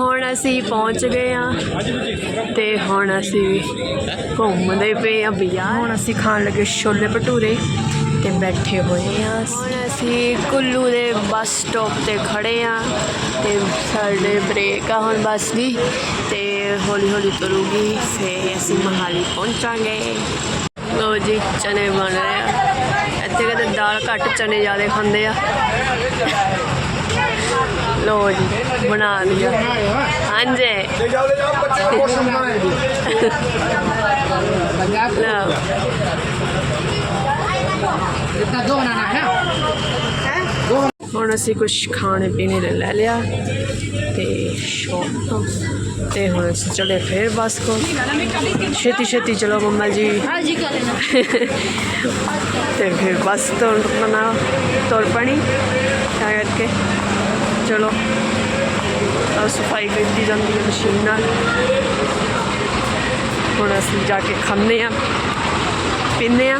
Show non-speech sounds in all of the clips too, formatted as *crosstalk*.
ਹੁਣ ਅਸੀਂ ਪਹੁੰਚ ਗਏ ਆ ਤੇ ਹੁਣ ਅਸੀਂ ਘੁੰਮਦੇ ਪਏ ਆ ਬਾਜ਼ਾਰ। ਹੁਣ ਅਸੀਂ ਖਾਣ ਲੱਗੇ ਛੋਲੇ ਭਟੂਰੇ ਤੇ ਬੈਠੇ ਹੋਏ ਆ ਹੁਣ ਅਸੀਂ ਕੁੱਲੂ ਦੇ ਬੱਸ ਸਟਾਪ ਤੇ ਖੜੇ ਆ ਤੇ ਸਾਡੇ ਬ੍ਰੇਕ ਆ ਹੁਣ ਬੱਸ ਦੀ ਤੇ ਹੌਲੀ ਹੌਲੀ ਤੁਰੂਗੀ ਫੇ ਅਸੀਂ ਮਹਾਲੀ ਪਹੁੰਚਾਂਗੇ। ਲੋ ਜੀ ਚਨੇ ਬਣ ਰਹੇ ਆ। ਇੱਥੇ ਕਿਤੇ ਦਾਲ ਘੱਟ ਚਨੇ ਜ਼ਿਆਦਾ ਖਾਂਦੇ ਆ। ਲੋ ਜੀ ਬਣਾ ਲਿਆ। ਹਾਂਜੀ। ਲੈ ਜਾਓ ਲੈ ਜਾਓ ਬੱਚੇ ਨੂੰ ਕੁਛ ਬਣਾਏ ਪੰਜਾਬ ਲਓ। ਇਤਨਾ ਦੋ ਬਣਾਣਾ ਹੈ ਹੁਣ ਅਸੀਂ ਕੁਝ ਖਾਣੇ ਪੀਣੇ ਦਾ ਲੈ ਲਿਆ ਤੇ ਸ਼ੌਪ ਤੋਂ। ਤੇ ਹੁਣ ਅਸੀਂ ਚਲੇ ਫੇਰ ਬਸ ਕੋਲ ਛੇਤੀ ਛੇਤੀ ਚਲੋ ਮੰਮਾ ਜੀ। ਹਾਂ ਜੀ ਕਰ ਲੈਣਾ। ਤੇ ਫਿਰ ਬਸ ਤੋਂ ਨਾ ਤੋੜ ਪਣੀ ਤਾਂ ਕਰਕੇ। ਚਲੋ। ਆ ਸਫ਼ਾਈ ਕੀਤੀ ਜਾਂਦੀ ਹੈ ਮਸ਼ੀਨ ਨਾਲ। ਹੁਣ ਅਸੀਂ ਜਾ ਕੇ ਖਾਂਦੇ ਆ ਪੀਂਦੇ ਆ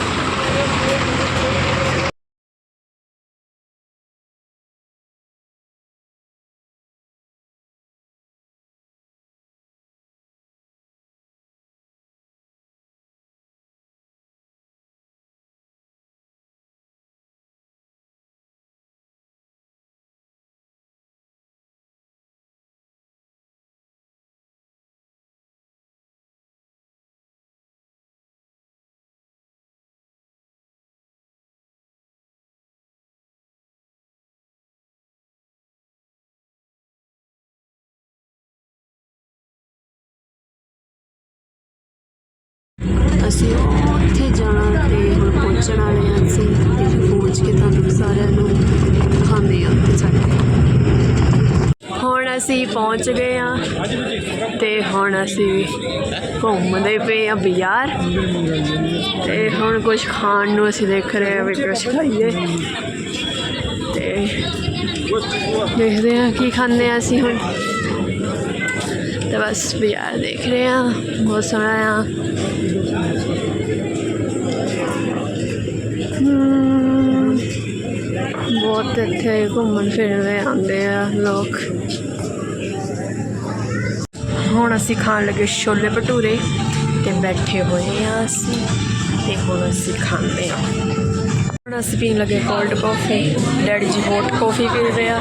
ਅਸੀਂ ਉੱਥੇ ਜਾਣਾ ਅਤੇ ਹੁਣ ਪਹੁੰਚਣ ਵਾਲੇ ਹਾਂ ਅਸੀਂ। ਤੇ ਪਹੁੰਚ ਕੇ ਤੁਹਾਨੂੰ ਸਾਰਿਆਂ ਨੂੰ ਦਿਖਾਉਂਦੇ ਹਾਂ ਉੱਥੇ ਜਾ ਕੇ। ਹੁਣ ਅਸੀਂ ਪਹੁੰਚ ਗਏ ਹਾਂ ਤੇ ਹੁਣ ਅਸੀਂ ਘੁੰਮਦੇ ਪਏ ਆ ਬਾਜ਼ਾਰ। ਤੇ ਹੁਣ ਕੁਝ ਖਾਣ ਨੂੰ ਅਸੀਂ ਦੇਖ ਰਹੇ ਹਾਂ ਵੀ ਕੁਝ ਖਾਈਏ। ਤੇ ਦੇਖਦੇ ਹਾਂ ਕੀ ਖਾਂਦੇ ਆ ਅਸੀਂ ਹੁਣ। ਤੇ ਬਸ ਬਾਜ਼ਾਰ ਦੇਖ ਰਹੇ ਹਾਂ। ਬਹੁਤ ਸੋਹਣਾ ਆ। ਬਹੁਤ ਇੱਥੇ ਘੁੰਮਣ ਫਿਰਨ ਦੇ ਆਉਂਦੇ ਆ ਲੋਕ। ਹੁਣ ਅਸੀਂ ਖਾਣ ਲੱਗੇ ਛੋਲੇ ਭਟੂਰੇ ਤੇ ਬੈਠੇ ਹੋਏ ਆ ਅਸੀਂ ਤੇ ਹੁਣ ਅਸੀਂ ਖਾਂਦੇ ਆ। ਅਸੀਂ ਪੀਣ ਲੱਗੇ cold coffee daddy ji hot coffee ਪੀ ਰਹੇ ਆ।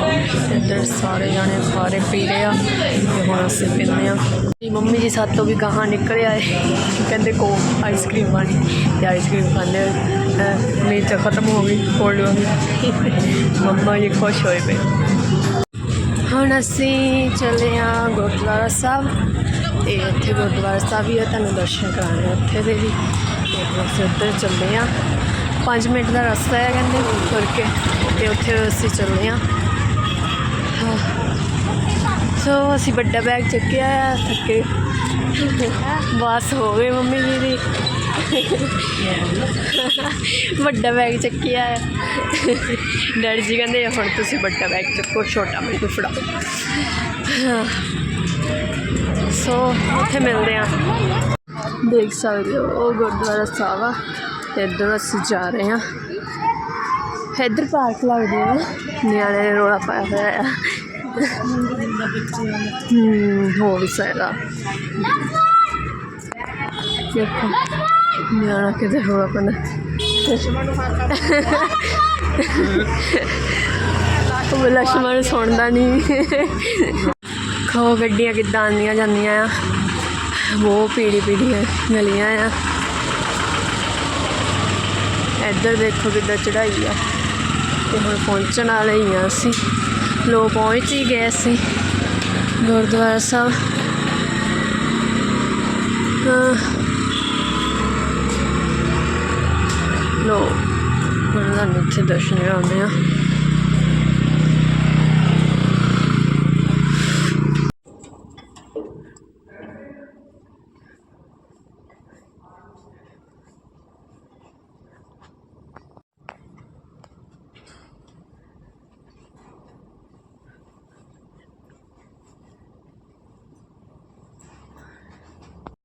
ਇੱਧਰ ਸਾਰੇ ਜਾਣੇ ਸਾਰੇ ਪੀ ਰਹੇ ਆ। ਤੇ ਹੁਣ ਅਸੀਂ ਪੀਂਦੇ ਆ। ਮੇਰੀ ਮੰਮੀ ਜੀ ਸਾਤੋਂ ਵੀ ਗਾਹਾਂ ਨਿਕਲ ਆਏ। ਕਹਿੰਦੇ ਕੋ ਆਈਸਕ੍ਰੀਮ ਵਾਲੀ। ਤੇ ਆਈਸਕ੍ਰੀਮ ਖਾਂਦੇ ਅਹ, ਮੇਰੀ ਤਾਂ ਖਤਮ ਹੋ ਗਈ ਕੋਲਡ ਵਾਲੀ ਮੰਮਾ ਜੀ ਖੁਸ਼ ਹੋਏ ਪਏ। ਹੁਣ ਅਸੀਂ ਚੱਲੇ ਆ ਗੁਰਦੁਆਰਾ ਸਾਹਿਬ। ਤੇ ਉੱਥੇ ਗੁਰਦੁਆਰਾ ਸਾਹਿਬ ਵੀ ਆ, ਤੁਹਾਨੂੰ ਦਰਸ਼ਨ ਕਰਾਉਣੇ ਆ ਉੱਥੇ ਦੇ ਵੀ। ਅਸੀਂ ਉੱਧਰ ਚੱਲੇ ਆ। 5 ਮਿੰਟ ਦਾ ਰਸਤਾ ਹੈ ਕਹਿੰਦੇ, ਤੁਰ ਕੇ ਤੇ ਉੱਥੇ ਅਸੀਂ ਚੱਲੇ ਆ ਸੋ ਅਸੀਂ ਵੱਡਾ ਬੈਗ ਚੱਕਿਆ ਆ, ਥੱਕੇ। ਬਸ ਹੋ ਗਏ ਮੰਮੀ ਜੀ ਦੀ। ਵੱਡਾ ਬੈਗ ਚੱਕਿਆ ਆ। ਡੈਡੀ ਜੀ ਕਹਿੰਦੇ, ਹੁਣ ਤੁਸੀਂ ਵੱਡਾ ਬੈਗ ਚੱਕੋ, ਛੋਟਾ ਮੈਨੂੰ ਫੜਾਓ। ਸੋ, ਉੱਥੇ ਮਿਲਦੇ ਆ ਦੇਖ ਸਕਦੇ ਹੋ, ਉਹ ਗੁਰਦੁਆਰਾ ਸਾਹਿਬ ਆ। ਇੱਧਰ ਅਸੀਂ ਜਾ ਰਹੇ ਹਾਂ। ਇੱਧਰ ਪਾਰਕ ਲੱਗਦੀ ਹੈ ਨਿਆਣੇ ਨੇ ਰੋਲਾ ਪਾਇਆ ਹੋਇਆ ਆ। ਹੂੰ, ਹੋ ਵੀ ਸਕਦਾ। ਦੇਖੋ, ਨਿਆਣਾ ਕਿਤੇ ਰੋਲਾ ਪਾਉਂਦਾ। ਉਹ ਲక్ష్ਮਣ ਸੁਣਦਾ ਨਹੀਂ ਖੋ ਗੱਡੀਆਂ ਕਿੱਦਾਂ ਆਉਂਦੀਆਂ ਜਾਂਦੀਆਂ ਆ। ਬਹੁਤ ਪੀੜੀ ਪੀੜੀਆਂ ਗਲੀਆਂ ਆ। ਇੱਧਰ ਦੇਖੋ ਕਿੱਦਾਂ ਚੜਾਈ ਆ। ਤੇ ਹੁਣ ਪਹੁੰਚਣ ਵਾਲੇ ਹੀ ਆ ਅਸੀਂ। ਲੋ, ਪਹੁੰਚ ਹੀ ਗਏ ਅਸੀਂ। ਗੁਰਦੁਆਰਾ ਸਾਹਿਬ। ਹਾਂ। ਲੋ, ਹੁਣ ਤੁਹਾਨੂੰ ਇੱਥੇ ਦਰਸ਼ਨ ਕਰਾਉਂਦੇ ਆ।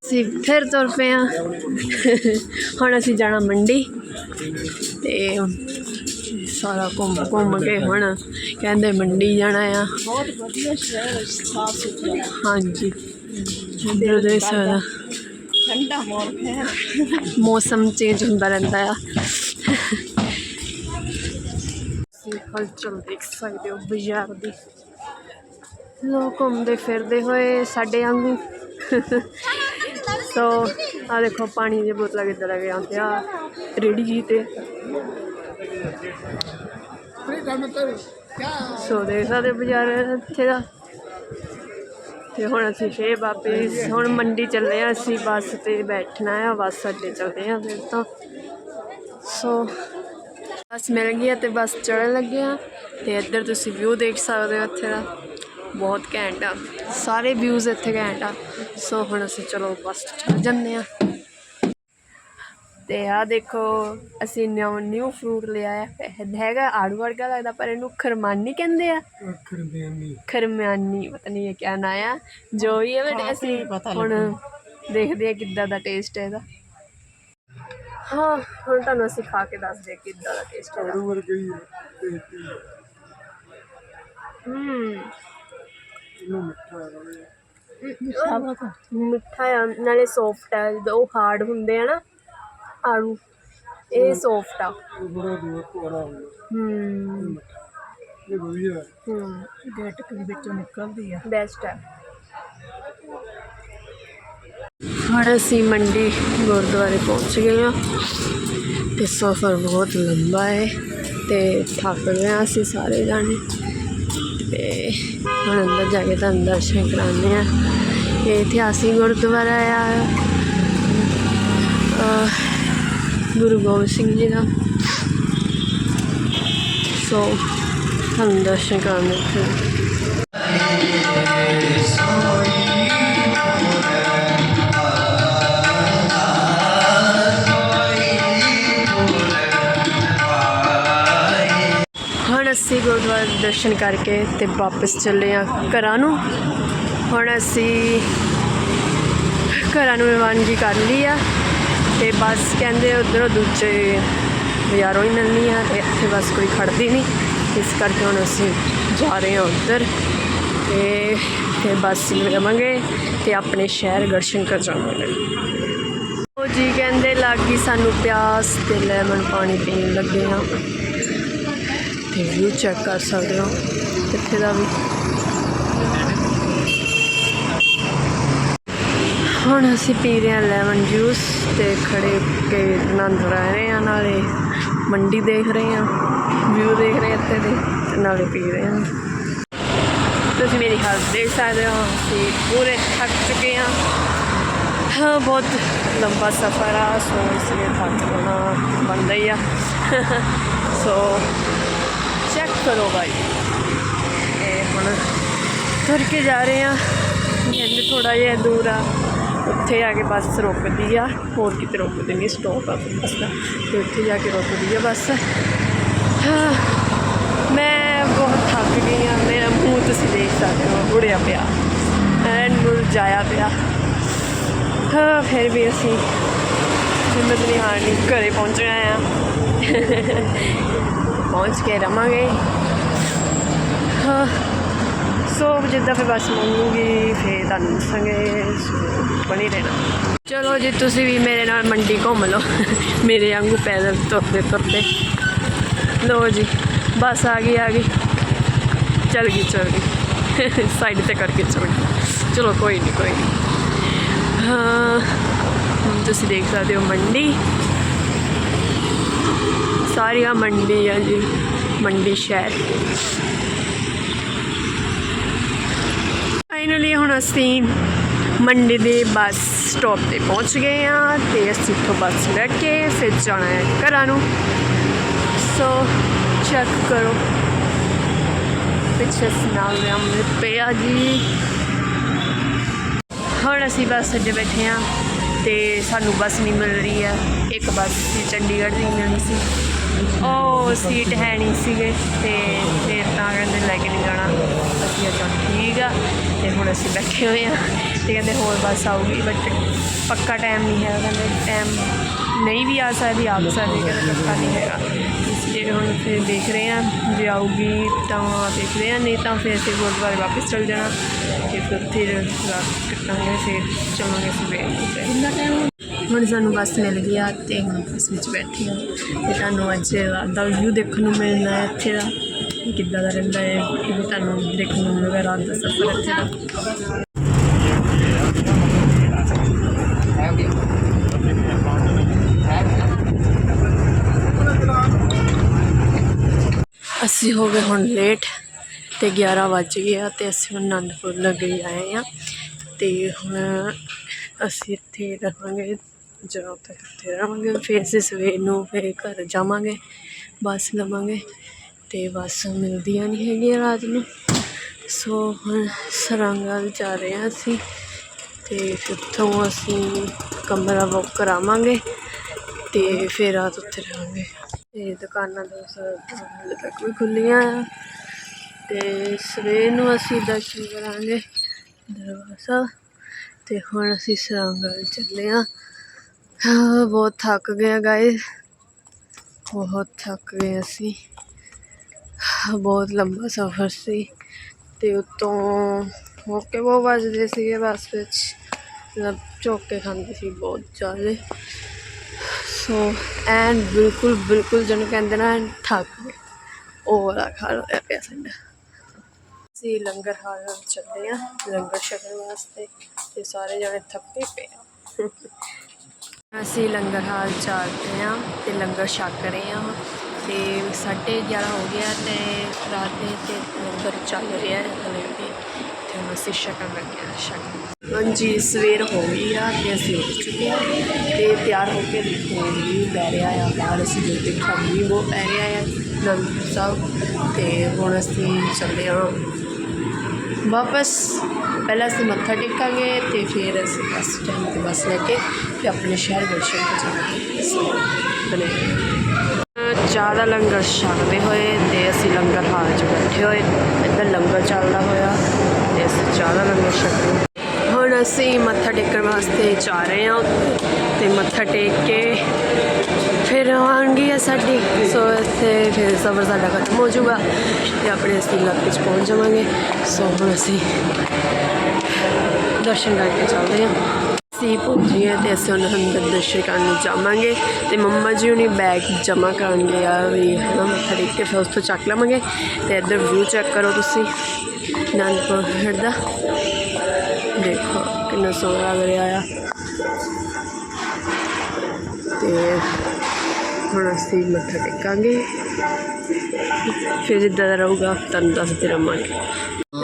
ਅਸੀਂ ਫਿਰ ਤੁਰ ਪਏ ਹਾਂ। ਹੁਣ ਅਸੀਂ ਜਾਣਾ ਮੰਡੀ। ਤੇ ਸਾਰਾ ਘੁੰਮ ਘੁੰਮ ਕੇ ਹੁਣ ਕਹਿੰਦੇ ਮੰਡੀ ਜਾਣਾ ਆ। ਬਹੁਤ ਵਧੀਆ ਸ਼ਹਿਰ ਸਾਫ਼ ਸੁਥਰਾ। ਹਾਂਜੀ। ਇੱਧਰ ਦੇ। ਸਾਰਾ ਠੰਡਾ ਮੌਸਮ ਹੈ। ਮੌਸਮ ਚੇਂਜ ਹੁੰਦਾ ਰਹਿੰਦਾ ਆ। ਹਲਚਲ ਦੇਖ ਸਕਦੇ ਹੋ ਬਾਜ਼ਾਰ ਦੀ। ਲੋਕ ਘੁੰਮਦੇ ਫਿਰਦੇ ਹੋਏ ਸਾਡੇ ਵਾਂਗੂ। ਸੋ ਆ ਦੇਖੋ, ਪਾਣੀ ਦੀਆਂ ਬੋਤਲਾਂ ਕਿੱਦਾਂ ਲੱਗੇ ਆਉਂਦੇ ਆ। ਰੇੜੀ ਜੀ ਤੇ। ਸੋ, ਦੇਖ ਸਕਦੇ ਹੋ ਬਾਜ਼ਾਰ ਇੱਥੇ ਦਾ। ਤੇ ਹੁਣ ਅਸੀਂ ਫੇਰ ਵਾਪਿਸ, ਹੁਣ ਮੰਡੀ ਚੱਲੇ ਆ ਅਸੀਂ, ਬੱਸ ਤੇ ਬੈਠਣਾ ਆ, ਬੱਸ ਅੱਡੇ ਚੱਲਦੇ ਆ ਫਿਰ ਤਾਂ। ਸੋ, ਬੱਸ ਮਿਲ ਗਈ ਆ ਤੇ ਬੱਸ ਚੜਨ ਲੱਗੇ ਆ। ਤੇ ਇੱਧਰ ਤੁਸੀਂ ਵਿਊ ਦੇਖ ਸਕਦੇ ਹੋ ਇੱਥੇ ਦਾ। ਬਹੁਤ ਘੈਂਟ ਆ। ਸਾਰੇ ਵਿਊਜ਼ ਇੱਥੇ ਘੈਂਟ ਆ। ਸੋ ਹੁਣ ਅਸੀਂ ਚਲੋ ਬੱਸ ਚੱਲ ਜੰਨੇ ਆ ਤੇ ਆ ਦੇਖੋ ਅਸੀਂ ਨਿਊ ਨਿਊ ਫਰੂਟ ਲਿਆ ਹੈ ਹੈਗਾ ਆੜੂ ਵਰਗਾ ਲੱਗਦਾ ਪਰ ਇਹਨੂੰ ਖਰਮਾਨੀ ਕਹਿੰਦੇ ਆ। ਖਰਮਾਨੀ। ਪਤਾ ਨਹੀਂ ਇਹ ਕਿਆ ਨਾਂ ਆ। ਜੋ ਵੀ ਹੈ ਬਟ ਅਸੀਂ ਹੁਣ ਦੇਖਦੇ ਆ ਕਿੱਦਾਂ ਦਾ ਟੇਸਟ ਹੈ ਇਹਦਾ। ਹਾਂ ਹੁਣ ਤੁਹਾਨੂੰ ਅਸੀਂ ਖਾ ਕੇ ਦੱਸਦੇ ਆ ਕਿੱਦਾਂ ਦਾ ਟੇਸਟ ਹੈ ਆੜੂ ਵਰਗੀ ਹੂੰ ਇਹਨੂੰ ਮਿੱਠਾ ਹੈ ਮਿੱਠਾ ਆ ਨਾਲੇ ਸੌਫਟ ਆ ਜਦੋਂ ਉਹ ਹਾਰਡ ਹੁੰਦੇ ਆ ਨਾ ਆੜੂ ਇਹ ਸੌਫਟ ਆ। ਇਹ ਬੜਾ ਦੂਰ ਕੋੜਾ ਹੋ। ਗਿਆ ਹੂੰ ਇਹ ਵਧੀਆ ਹੈ ਹੂੰ ਗੈਟਕ ਦੇ ਵਿੱਚੋਂ ਨਿਕਲਦੀ ਆ। ਬੈਸਟ ਹੈ ਹੁਣ ਅਸੀਂ ਮੰਡੀ ਗੁਰਦੁਆਰੇ ਪਹੁੰਚ ਗਏ ਹਾਂ ਤੇ ਸਫ਼ਰ ਬਹੁਤ ਲੰਬਾ ਹੈ ਤੇ ਥੱਕ ਗਏ ਅਸੀਂ ਸਾਰੇ ਜਾਣੇ। ਤੇ ਹੁਣ ਅੰਦਰ ਜਾ ਕੇ ਤੁਹਾਨੂੰ ਦਰਸ਼ਨ ਕਰਾਉਂਦੇ ਆ ਇਹ ਇਤਿਹਾਸਿਕ ਗੁਰਦੁਆਰਾ ਆ। ਗੁਰੂ ਗੋਬਿੰਦ ਸਿੰਘ ਜੀ ਦਾ। ਸੋ, ਤੁਹਾਨੂੰ ਦਰਸ਼ਨ ਕਰਾਉਂਦੇ ਹਾਂ। ਦਰਸ਼ਨ ਕਰਕੇ ਤੇ ਵਾਪਸ ਚੱਲੇ ਆ ਘਰਾਂ ਨੂੰ। ਹੁਣ ਅਸੀਂ ਘਰਾਂ ਨੂੰ ਰਵਾਨਗੀ ਕਰ ਲਈ ਆ ਤੇ ਬੱਸ ਕਹਿੰਦੇ ਉਧਰੋਂ ਦੂਜੇ ਬਾਜ਼ਾਰੋਂ ਹੀ ਮਿਲਣੀ ਆ ਤੇ ਇੱਥੇ ਬੱਸ ਕੋਈ ਖੜਦੀ ਨਹੀਂ। ਇਸ ਕਰਕੇ ਹੁਣ ਅਸੀਂ ਜਾ ਰਹੇ ਹਾਂ ਉੱਧਰ ਤੇ ਫਿਰ ਬੱਸ ਲਵਾਂਗੇ ਤੇ ਆਪਣੇ ਸ਼ਹਿਰ ਗੜਸ਼ੰਕਰ ਜਾਵਾਂਗੇ। ਉਹ ਜੀ ਕਹਿੰਦੇ ਲੱਗੀ ਸਾਨੂੰ ਪਿਆਸ ਤੇ ਲੈਮਨ ਪਾਣੀ ਪੀਣ ਲੱਗੇ ਹਾਂ ਤੇ ਵਿਊ ਚੈੱਕ ਕਰ ਸਕਦੇ ਹੋ ਇੱਥੇ ਦਾ ਵੀ। ਹੁਣ ਅਸੀਂ ਪੀ ਰਹੇ ਹਾਂ ਲੈਮਨ ਜੂਸ ਤੇ ਖੜੇ ਕੇ ਆਨੰਦ ਲੈ ਰਹੇ ਹਾਂ, ਨਾਲੇ ਮੰਡੀ ਦੇਖ ਰਹੇ ਹਾਂ ਵਿਊ ਦੇਖ ਰਹੇ ਇੱਥੇ ਦੇ, ਤੇ ਨਾਲੇ ਪੀ ਰਹੇ ਹਾਂ। ਤੁਸੀਂ ਮੇਰੀ ਹਾਲਤ ਦੇਖ ਸਕਦੇ ਹੋ, ਅਸੀਂ ਪੂਰੇ ਥੱਕ ਚੁੱਕੇ ਹਾਂ। ਹਾਂ, ਬਹੁਤ ਲੰਬਾ ਸਫ਼ਰ ਆ, ਸੋ ਇਸ ਲਈ ਥੱਕ ਹੋਣਾ ਬਣਦਾ ਹੀ ਆ। *laughs* ਸੋ ਚੈੱਕ ਕਰੋ ਭਾਈ ਇਹ ਹੁਣ ਤੁਰ ਕੇ ਜਾ ਰਹੇ ਆ ਕਹਿੰਦੇ ਥੋੜਾ ਜਿਹਾ ਦੂਰ ਆ। ਉੱਥੇ ਜਾ ਕੇ ਬੱਸ ਰੁਕਦੀ ਆ। ਹੋਰ ਕਿਤੇ ਰੁਕਦੀ ਨਹੀਂ ਸਟਾਪ ਆ ਬੱਸ ਦਾ। ਤੇ ਉੱਥੇ ਜਾ ਕੇ ਰੁਕਦੀ ਆ ਬੱਸ। ਹਾਂ, ਮੈਂ ਬਹੁਤ ਥੱਕ ਗਈ ਆ। ਮੇਰਾ ਮੂੰਹ ਤੁਸੀਂ ਦੇਖ ਸਕਦੇ ਹੋ ਬੁੜਿਆ ਪਿਆ। ਐਨ ਮੁਰਝਾਇਆ ਪਿਆ। ਹਾਂ, ਫਿਰ ਵੀ ਅਸੀਂ ਹਿੰਮਤ ਨਹੀਂ ਹਾਰਨੀ, ਘਰੇ ਪਹੁੰਚਣਾ ਆ। ਪਹੁੰਚ ਕੇ ਰਵਾਂਗੇ। ਹਾਂ, ਸੋ ਜਿੱਦਾਂ ਫਿਰ ਬਸ ਮੰਗੂਗੀ ਫਿਰ ਤੁਹਾਨੂੰ ਦੱਸਾਂਗੇ, ਸੋ ਬਣੀ ਰਹਿਣਾ। ਚਲੋ ਜੀ, ਤੁਸੀਂ ਵੀ ਮੇਰੇ ਨਾਲ ਮੰਡੀ ਘੁੰਮ ਲਓ। ਮੇਰੇ ਵਾਂਗੂ ਪੈਦਲ ਤੁਰਦੇ ਤੁਰਦੇ। ਲੋ ਜੀ, ਬਸ ਆ ਗਈ ਆ ਗਈ। ਚੱਲ ਗਈ ਚੱਲ ਗਈ। ਸਾਈਡ ਤੇ ਕਰਕੇ ਚੱਲ ਗਈ। ਚਲੋ, ਕੋਈ ਨਹੀਂ ਕੋਈ ਨਹੀਂ ਹਾਂ ਤੁਸੀਂ ਦੇਖ ਸਕਦੇ ਹੋ ਮੰਡੀ। ਸਾਰੀਆਂ ਮੰਡੀ ਆ ਜੀ, ਮੰਡੀ ਸ਼ਹਿਰ। ਫਾਈਨਲੀ ਹੁਣ ਅਸੀਂ ਮੰਡੀ ਦੇ ਬੱਸ ਸਟਾਪ ਤੇ ਪਹੁੰਚ ਗਏ ਆ ਤੇ ਅਸੀਂ ਇੱਥੋਂ ਬੱਸ ਲੈ ਕੇ ਫਿਰ ਜਾਣਾ ਹੈ ਘਰਾਂ ਨੂੰ। ਸੋ ਚੈੱਕ ਕਰੋ। ਪਿੱਛੇ ਸਨਾਲ ਦੇ ਅੰਮ੍ਰਿਤ ਪਿਆ ਜੀ। ਹੁਣ ਅਸੀਂ ਬੱਸ ਅੱਡੇ ਬੈਠੇ ਆ ਤੇ ਸਾਨੂੰ ਬੱਸ ਨਹੀਂ ਮਿਲ ਰਹੀ ਹੈ ਇੱਕ ਬੱਸ ਸੀ, ਚੰਡੀਗੜ੍ਹ ਦੀ ਮਿਲਣੀ ਸੀ। ਉਹ ਸੀਟ ਹੈ ਨਹੀਂ ਸੀਗੇ ਤੇ ਫਿਰ ਤਾਂ ਕਹਿੰਦੇ ਲੈ ਕੇ ਨਹੀਂ ਜਾਣਾ। ਅਸੀਂ ਅੱਛਾ ਠੀਕ ਆ, ਤੇ ਹੁਣ ਅਸੀਂ ਬੈਠੇ ਹੋਏ ਆ। ਤੇ ਕਹਿੰਦੇ ਹੋਰ ਬੱਸ ਆਊਗੀ ਬਟ ਪੱਕਾ ਟਾਈਮ ਨਹੀਂ ਹੈ ਕਹਿੰਦੇ ਟਾਈਮ ਨਹੀਂ ਵੀ ਆ ਸਕਦੀ, ਆ ਵੀ ਸਕਦੀ, ਕਹਿੰਦੇ ਪੱਕਾ ਨਹੀਂ ਹੈਗਾ। ਤੇ ਹੁਣ ਫਿਰ ਦੇਖ ਰਹੇ ਹਾਂ ਜੇ ਆਊਗੀ ਤਾਂ ਦੇਖਦੇ ਹਾਂ ਨਹੀਂ ਤਾਂ ਫਿਰ ਅਸੀਂ ਗੁਰਦੁਆਰੇ ਵਾਪਸ ਚਲ ਜਾਣਾ ਤੇ ਫਿਰ ਉੱਥੇ ਰਾਤ ਕੱਟਾਂਗੇ ਫਿਰ ਚਲਾਂਗੇ ਸਵੇਰ ਕਿੰਨਾ ਟਾਈਮ ਹੁਣ ਸਾਨੂੰ ਬੱਸ ਮਿਲ ਗਈ ਆ ਤੇ ਹੁਣ ਬੱਸ ਵਿੱਚ ਬੈਠੇ ਆ ਤੇ ਤੁਹਾਨੂੰ ਅੱਜ ਦਾ ਵਿਊ ਦੇਖਣ ਨੂੰ ਮਿਲਣਾ ਹੈ ਇੱਥੇ ਦਾ। ਕਿੱਦਾਂ ਦਾ ਰਹਿੰਦਾ ਹੈ ਇਹ ਤੁਹਾਨੂੰ ਦੇਖਣ ਨੂੰ ਮਿਲੇਗਾ ਰਾਤ ਦਾ ਸਫ਼ਰ ਇੱਥੇ ਦਾ। ਅਸੀਂ ਹੋ ਗਏ ਹੁਣ ਲੇਟ ਤੇ 11 ਵੱਜ ਗਏ ਆ ਤੇ ਅਸੀਂ ਹੁਣ ਅਨੰਦਪੁਰ ਨਗਰੀ ਆਏ ਆ ਤੇ ਹੁਣ ਅਸੀਂ ਇੱਥੇ ਰਹਾਂਗੇ ਜਦੋਂ ਤੱਕ ਇੱਥੇ ਰਹਾਂਗੇ ਫਿਰ ਅਸੀਂ ਸਵੇਰ ਨੂੰ ਫਿਰ ਘਰ ਜਾਵਾਂਗੇ, ਬੱਸ ਲਵਾਂਗੇ ਤੇ ਬੱਸ ਮਿਲਦੀਆਂ ਨਹੀਂ ਹੈਗੀਆਂ ਰਾਤ ਨੂੰ। ਸੋ ਹੁਣ ਸਰੰਗਲ ਜਾ ਰਹੇ ਹਾਂ ਅਸੀਂ ਤੇ ਉੱਥੋਂ ਅਸੀਂ ਕਮਰਾ ਬੁੱਕ ਕਰਾਵਾਂਗੇ ਤੇ ਫਿਰ ਰਾਤ ਉੱਥੇ ਰਹਾਂਗੇ ਤੇ ਦੁਕਾਨਾਂ ਦਾ ਹਾਲੇ ਤੱਕ ਵੀ ਖੁੱਲੀਆਂ ਆ। ਤੇ ਸਵੇਰ ਨੂੰ ਅਸੀਂ ਦਰਸ਼ਨ ਕਰਾਂਗੇ ਦਰਬਾਰ ਸਾਹਿਬ ਤੇ ਹੁਣ ਅਸੀਂ ਸਰੰਗਲ ਚੱਲੇ ਆ। ਹਾਂ, ਬਹੁਤ ਥੱਕ ਗਏ ਗਾਇਸ ਬਹੁਤ ਥੱਕ ਗਏ ਅਸੀਂ। ਬਹੁਤ ਲੰਬਾ ਸਫ਼ਰ ਸੀ। ਤੇ ਉਤੋਂ ਮੌਕੇ ਬਹੁਤ ਵੱਜਦੇ ਸੀਗੇ ਬੱਸ ਵਿੱਚ। ਮਤਲਬ ਝੋਕੇ ਖਾਂਦੇ ਸੀ ਬਹੁਤ ਜ਼ਿਆਦਾ। ਸੋ, ਐਨ ਬਿਲਕੁਲ ਬਿਲਕੁਲ ਜਿਹਨੂੰ ਕਹਿੰਦੇ ਨਾ, ਐਨ ਥੱਕ ਗਏ। ਉਹ ਵਾਲਾ ਹਾਲ ਹੋਇਆ ਪਿਆ ਸਾਡਾ। ਅਸੀਂ ਲੰਗਰ ਹਾਲ ਨਾਲ ਚੱਲੇ ਆ ਲੰਗਰ ਛਕਣ ਵਾਸਤੇ, ਤੇ ਸਾਰੇ ਜਣੇ ਥੱਕੇ ਪਏ ਆ ਅਸੀਂ ਲੰਗਰ ਹਾਲ ਚੱਲਦੇ ਆ ਤੇ ਲੰਗਰ ਛਕ ਰਹੇ ਆ ਤੇ 11:30 ਹੋ ਗਿਆ ਤੇ ਰਾਤ ਦੇ ਤੇ ਲੰਗਰ ਚੱਲ ਰਿਹਾ ਹੈ, ਹਲੇ ਵੀ। ਹੁਣ ਅਸੀਂ ਛਕਣ ਲੱਗਿਆ ਆ ਹਾਂਜੀ, ਸਵੇਰ ਹੋ ਗਈ ਆ ਤੇ ਅਸੀਂ ਉੱਠ ਚੁੱਕੇ ਆ ਤੇ ਤਿਆਰ ਹੋ ਕੇ ਦੇਖੋ ਵੀ ਪੈ ਰਿਹਾ ਆ, ਬਾਹਰ ਅਸੀਂ ਜੋ ਦੇਖਿਆ ਵੀ ਉਹ ਪੈ ਰਿਹਾ ਆ ਨੰਦ ਸਾਹਿਬ ਤੇ ਹੁਣ ਅਸੀਂ ਚੱਲੇ ਆ ਵਾਪਸ ਪਹਿਲਾਂ ਅਸੀਂ ਮੱਥਾ ਟੇਕਾਂਗੇ ਤੇ ਫਿਰ ਅਸੀਂ ਬੱਸ ਸਟੈਂਡ ਤੇ ਬੱਸ ਲੈ ਕੇ ਤੇ ਆਪਣੇ ਸ਼ਹਿਰ ਦਰਸ਼ਨ ਤੇ ਜਾਵਾਂਗੇ ਸੋ ਬਣੇ ਰਹੋ। ਲੰਗਰ ਛਕਦੇ ਹੋਏ ਤੇ ਅਸੀਂ ਲੰਗਰ ਹਾਲ 'ਚ ਬੈਠੇ ਹੋਏ, ਇੱਧਰ ਲੰਗਰ ਚੱਲਦਾ ਹੋਇਆ। ਜ਼ਿਆਦਾ ਲੰਗਰ ਛਕ ਰਹੇ ਹੁਣ ਅਸੀਂ ਮੱਥਾ ਟੇਕਣ ਵਾਸਤੇ ਜਾ ਰਹੇ ਹਾਂ ਤੇ ਮੱਥਾ ਟੇਕ ਕੇ ਫਿਰ ਆਉਣਗੀ ਆ ਸਾਡੀ। ਸੋ ਇੱਥੇ ਫਿਰ ਸਫ਼ਰ ਸਾਡਾ ਖਤਮ ਹੋ ਜਾਊਗਾ ਤੇ ਆਪਣੇ ਅਸੀਂ ਇਲਾਕੇ 'ਚ ਪਹੁੰਚ ਜਾਵਾਂਗੇ। ਸੋ ਹੁਣ ਅਸੀਂ ਦਰਸ਼ਨ ਕਰਕੇ ਚੱਲਦੇ ਹਾਂ। ਅਸੀਂ ਪਹੁੰਚੇ ਹਾਂ ਤੇ ਅਸੀਂ ਉਹਨਾਂ ਅੰਦਰ ਦਰਸ਼ਨ ਕਰਨ ਨੂੰ ਜਾਵਾਂਗੇ ਤੇ ਮੰਮਾ ਜੀ ਉਹਨੇ ਬੈਗ ਜਮ੍ਹਾਂ ਕਰਨਗੇ ਆ ਵੀ ਹਨਾ, ਮੱਥਾ ਟੇਕ ਕੇ ਫਿਰ ਉਸ ਤੋਂ ਚੱਕ ਲਵਾਂਗੇ ਤੇ ਇੱਧਰ ਵਿਊ ਚੈੱਕ ਕਰੋ ਤੁਸੀਂ। ਅਨੰਦਪੁਰ ਦਾ ਦੇਖੋ ਕਿੰਨਾ ਸੋਹਣਾ ਲੱਗ ਰਿਹਾ ਆ। ਤੇ ਹੁਣ ਅਸੀਂ ਮੱਥਾ ਟੇਕਾਂਗੇ। ਫਿਰ ਜਿੱਦਾਂ ਦਾ ਰਹੂਗਾ, ਤੁਹਾਨੂੰ ਦੱਸਦੇ ਰਹਾਂਗੇ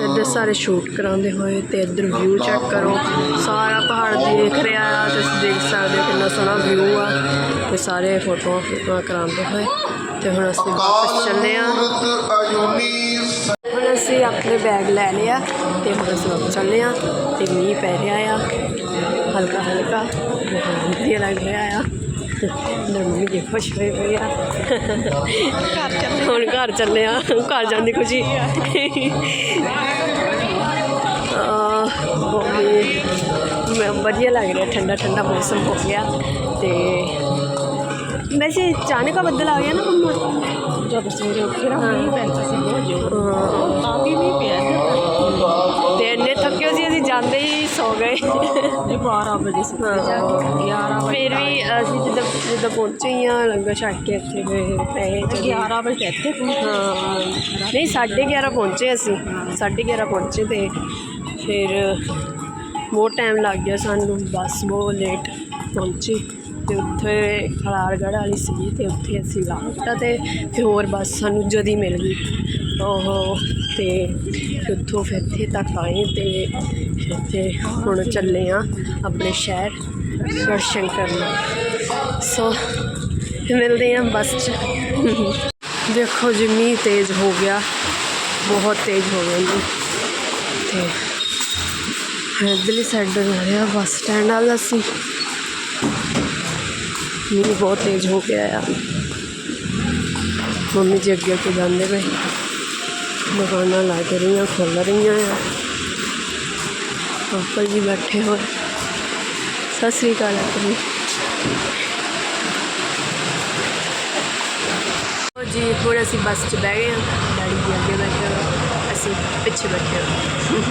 ਇੱਧਰ ਸਾਰੇ ਸ਼ੂਟ ਕਰਾਉਂਦੇ ਹੋਏ ਤੇ ਇੱਧਰ ਵਿਊ ਚੈੱਕ ਕਰੋ। ਸਾਰਾ ਪਹਾੜ ਦੇਖ ਰਿਹਾ ਆ, ਤੁਸੀਂ ਦੇਖ ਸਕਦੇ ਹੋ ਕਿੰਨਾ ਸੋਹਣਾ ਵਿਊ ਆ। ਤੇ ਸਾਰੇ ਫੋਟੋਆਂ ਫੋਟੋਆਂ ਕਰਾਉਂਦੇ ਹੋਏ ਤੇ ਹੁਣ ਅਸੀਂ ਵਾਪਸ ਚੱਲੇ ਆ ਹੁਣ ਅਸੀਂ ਆਪਣੇ ਬੈਗ ਲੈ ਲਿਆ ਤੇ ਹੁਣ ਅਸੀਂ ਵਾਪਸ ਚੱਲੇ ਆ ਤੇ ਮੀਂਹ ਪੈ ਰਿਹਾ ਆ। ਹਲਕਾ ਹਲਕਾ ਬਹੁਤ ਵਧੀਆ ਲੱਗ ਰਿਹਾ ਆ। ਨਰਮੀ ਦੇ ਖੁਸ਼ ਹੋਈ ਪਈ ਹੁਣ ਘਰ ਚੱਲੇ ਆ ਘਰ ਜਾਣ ਦੀ ਖੁਸ਼ੀ। ਮੈਂ ਵਧੀਆ ਲੱਗ ਰਿਹਾ ਠੰਡਾ ਠੰਡਾ ਮੌਸਮ ਹੋ ਗਿਆ। ਤੇ ਵੈਸੇ ਅਚਾਨਕ ਬੱਦਲ ਆ ਗਿਆ ਨਾ ਮੰਮਾ ਜਦ ਸਵੇਰੇ ਉੱਠੇ ਨਾ ਮੀਂਹ ਪੈਂਦਾ ਸੀ। ਬਹੁਤ ਜ਼ੋਰ ਹਾਂ, ਤਾਂ ਵੀ ਨਹੀਂ ਪਿਆ। ਤੇ ਇੰਨੇ ਥੱਕੇ ਸੀ ਅਸੀਂ ਜਾਂਦੇ ਹੀ ਸੌ ਗਏ। ਇਹ 12 ਵਜੇ ਸੁੱਤੇ ਜਾ ਕੇ 11 ਵਜੇ ਫਿਰ ਵੀ ਅਸੀਂ ਜਿੱਦਾਂ ਜਿੱਦਾਂ ਪਹੁੰਚੇ ਹੀ ਆ ਲੰਗਰ ਛੱਕ ਕੇ ਇੱਥੇ ਗਏ ਪਏ ਚਲੇ 11 ਵਜੇ ਇੱਥੇ ਹਾਂ। ਨਹੀਂ 11:30 ਪਹੁੰਚੇ ਅਸੀਂ। 11:30 ਪਹੁੰਚੇ ਤੇ ਫਿਰ ਬਹੁਤ ਟਾਈਮ ਲੱਗ ਗਿਆ ਸਾਨੂੰ। ਬੱਸ ਬਹੁਤ ਲੇਟ ਪਹੁੰਚੀ ਤੇ ਉੱਥੇ ਖਲਾਰਗੜ੍ਹ ਵਾਲੀ ਸੀ ਤੇ ਉੱਥੇ ਅਸੀਂ ਲਾ ਦਿੱਤਾ ਤੇ ਫਿਰ ਹੋਰ ਬੱਸ ਸਾਨੂੰ ਜਦੀ ਮਿਲ ਗਈ। ਉਹ ਤੇ ਉੱਥੋਂ ਫਿਰ ਇੱਥੇ ਤੱਕ ਆਏ ਤੇ ਫਿਰ ਇੱਥੇ ਹੁਣ ਚੱਲੇ ਆ ਆਪਣੇ ਸ਼ਹਿਰ ਦਰਸ਼ਨ ਕਰਨ। ਸੋ ਮਿਲਦੇ ਆ ਬੱਸ 'ਚ। ਦੇਖੋ ਜੀ, ਮੀਂਹ ਤੇਜ਼ ਹੋ ਗਿਆ। ਬਹੁਤ ਤੇਜ਼ ਹੋ ਗਿਆ ਜੀ। ਤੇ ਇੱਧਰਲੀ ਸਾਈਡ ਜਾ ਰਿਹਾ ਬੱਸ ਸਟੈਂਡ ਵਾਲਾ ਸੀ ਮੀਂਹ ਬਹੁਤ ਤੇਜ਼ ਹੋ ਗਿਆ ਆ। ਮੰਮੀ ਜੀ ਅੱਗੇ ਅੱਗੇ ਜਾਂਦੇ ਪਏ। ਦੁਕਾਨਾਂ ਲੱਗ ਰਹੀਆਂ ਖੁੱਲ ਰਹੀਆਂ ਆ। ਅੰਕਲ ਜੀ ਬੈਠੇ ਹੋਏ। ਸਤਿ ਸ੍ਰੀ ਅਕਾਲ ਅੰਕਲ ਜੀ ਹਾਂਜੀ ਹੁਣ ਅਸੀਂ ਬੱਸ 'ਚ ਬਹਿ ਗਏ ਹਾਂ। ਡੈਡੀ ਜੀ ਅੱਗੇ ਬੈਠੇ ਹੋਏ। ਅਸੀਂ ਪਿੱਛੇ ਬੈਠੇ ਹਾਂ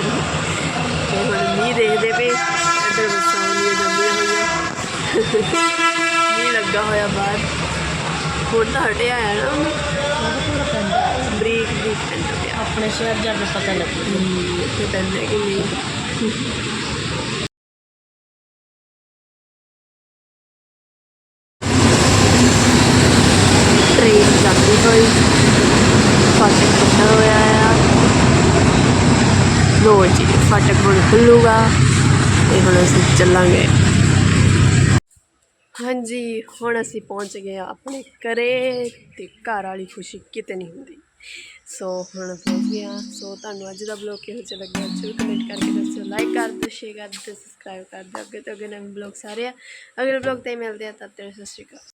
ਤੇ ਹੁਣ ਮੀਂਹ ਦੇਖਦੇ ਪਏ। ਇੱਧਰ ਬੱਸਾਂ ਆਉਂਦੀਆਂ ਜਾਂਦੀਆਂ ਹੋਈਆਂ। ਮੀਂਹ ਲੱਗਾ ਹੋਇਆ ਬਾਹਰ। ਹੁਣ ਤਾਂ ਹਟਿਆ ਹੈ ਨਾ। ਬਰੀਕ ਬਰੀਕ ਪੈਂਦਾ ਆਪਣੇ ਸ਼ਹਿਰ ਜਾ ਕੇ ਪਤਾ ਲੱਗੂ ਇੱਥੇ ਪੈਂਦਾ ਕਿ ਨਹੀਂ। ਟ੍ਰੇਨ ਜਾਂਦੀ ਹੋਈ ਫਾਟਕ ਖੁੱਲ੍ਹਾ ਹੋਇਆ ਆ ਲੋ ਜੀ ਫਾਟਕ ਹੁਣ ਖੁੱਲੂਗਾ ਤੇ ਹੁਣ ਅਸੀਂ ਚੱਲਾਂਗੇ ਹਾਂਜੀ, ਹੁਣ ਅਸੀਂ ਪਹੁੰਚ ਗਏ ਆ ਆਪਣੇ ਘਰੇ ਤੇ ਘਰ ਵਾਲੀ ਖੁਸ਼ੀ ਕਿਤੇ ਨਹੀਂ ਹੁੰਦੀ। ਸੋ ਹੁਣ ਪਹੁੰਚ ਗਏ ਆ ਸੋ ਤੁਹਾਨੂੰ ਅੱਜ ਦਾ ਬਲੌਗ ਕਿਹੋ ਜਿਹਾ ਲੱਗਿਆ ਜ਼ਰੂਰ ਕਮੈਂਟ ਕਰਕੇ ਦੱਸਿਓ ਲਾਈਕ ਕਰ ਦਿਓ ਸ਼ੇਅਰ ਕਰ ਦਿਓ ਸਬਸਕ੍ਰਾਈਬ ਕਰ ਦਿਓ। ਅੱਗੇ ਤੋਂ ਅੱਗੇ ਨਵੇਂ ਬਲੌਗ ਸਾਰੇ ਆ। ਅਗਲੇ ਬਲੌਗ ਤੇ ਮਿਲਦੇ ਆ, ਤਦ ਤੱਕ ਸਤਿ ਸ਼੍ਰੀ ਅਕਾਲ।